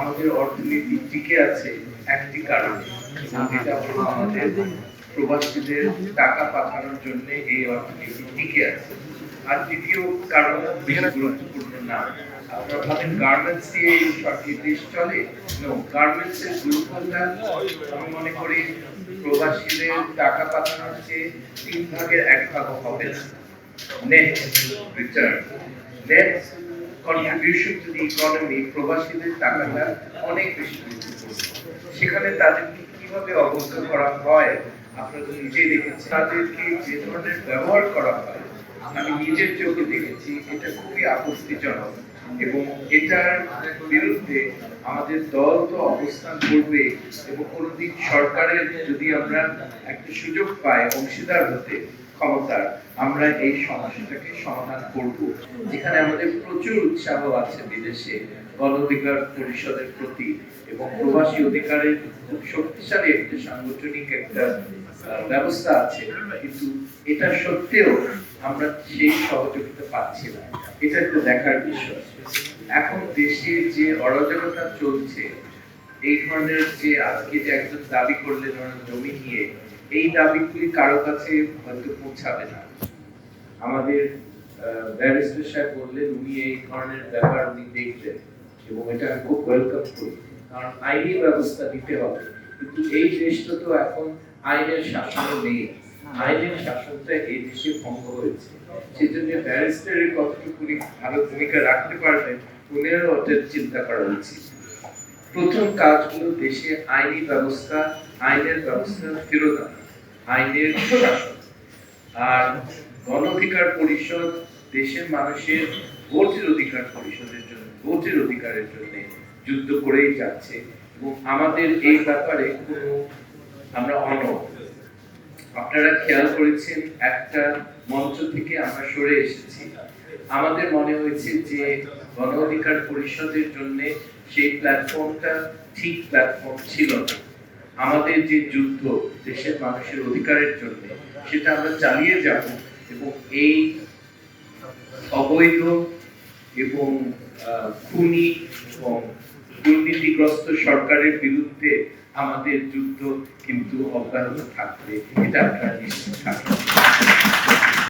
আমাদের অর্থনীতি টিকে আছে একটি কারণে। এটা হলো আমাদের প্রবাসীদের টাকা পাঠানোর জন্য এই অর্থনীতি টিকে আছে। আর দ্বিতীয় কারণ বেশি গুরুত্বপূর্ণ না। আপনারা ভাবেন গার্মেন্টস দিয়ে চলে। গার্মেন্টস এর গুরুত্বটা আমি মনে করি প্রবাসীদের টাকা পাঠানোর চেয়ে তিন ভাগের এক ভাগ হবে। Net return net contribution to the economy প্রবাসীদের টাকাটা অনেক বেশি সেখানে তাদেরকে কীভাবে অবজ্ঞা করা হয়, আপনারা নিজেই দেখেছেন। তাদেরকে যে ধরনের ব্যবহার করা হয়, আমি নিজের চোখে দেখেছি, এটা খুবই আপত্তিজনক। এবং এটার বিরুদ্ধে আমাদের দল তো অবস্থান করবে এবং কোনোদিন সরকারের যদি আমরা একটা সুযোগ পাই অংশীদার হতে ক্ষমতার, আমরা এই সমস্যাটাকে সমাধান করব। যেখানে আমাদের প্রচুর উৎসাহ আছে বিদেশে, গণ অধিকার পরিষদের প্রতি এবং প্রবাসী অধিকারের খুব শক্তিশালী একটা সাংগঠনিক একটা ব্যবস্থা আছে। কিন্তু এটা সত্ত্বেও আমরা সেই সহযোগিতা পাচ্ছি না। এটা একটা দেখার বিষয়। এখন দেশে যে অরাজকতা চলছে এই ধরনের যে আজকে যে একজন দাবি করলেন জমি নিয়ে, এই দাবিগুলি কারও কাছে হয়তো পৌঁছাবে না। আমাদের ব্যারিস্টার সাহেব বললেন, উনি এই ধরনের ব্যাপার উনি দেখলেন এবং এটা খুব ওয়েলকাম করি। কারণ আইনি ব্যবস্থা দিতে হবে। কিন্তু এই দেশটা তো এখন আইনের শাসনে নেই। আইনের শাসনটা এই দেশে ভঙ্গ হয়েছে। সেজন্য ব্যারিস্টারের কতটুকু ভালো ভূমিকা রাখতে পারবেন, উনিরও ওদের চিন্তা করা উচিত। প্রথম কাজ হলো দেশে আইনি ব্যবস্থা, আইনের ব্যবস্থা ফেরত আনা, আইনের শাসন। আর গণ অধিকার পরিষদ দেশের মানুষের ভোটের অধিকার পরিষদের জন্য, ভোটের অধিকারের জন্য যুদ্ধ করেই যাচ্ছে। এবং আমাদের এই ব্যাপারে কোনো আমরা অন আপনারা খেয়াল করেছেন, একটা মঞ্চ থেকে আমরা সরে এসেছি। আমাদের মনে হয়েছে যে গণ পরিষদের জন্য সেই প্ল্যাটফর্মটা ঠিক প্ল্যাটফর্ম ছিল না। আমাদের যে যুদ্ধ দেশের মানুষের অধিকারের জন্য, সেটা আমরা চালিয়ে যাব এবং এই অবৈধ এবং খুনি এবং দুর্নীতিগ্রস্ত সরকারের বিরুদ্ধে আমাদের যুদ্ধ কিন্তু অব্যাহত থাকবে। এটা আপনারা নিশ্চিত থাকবেন।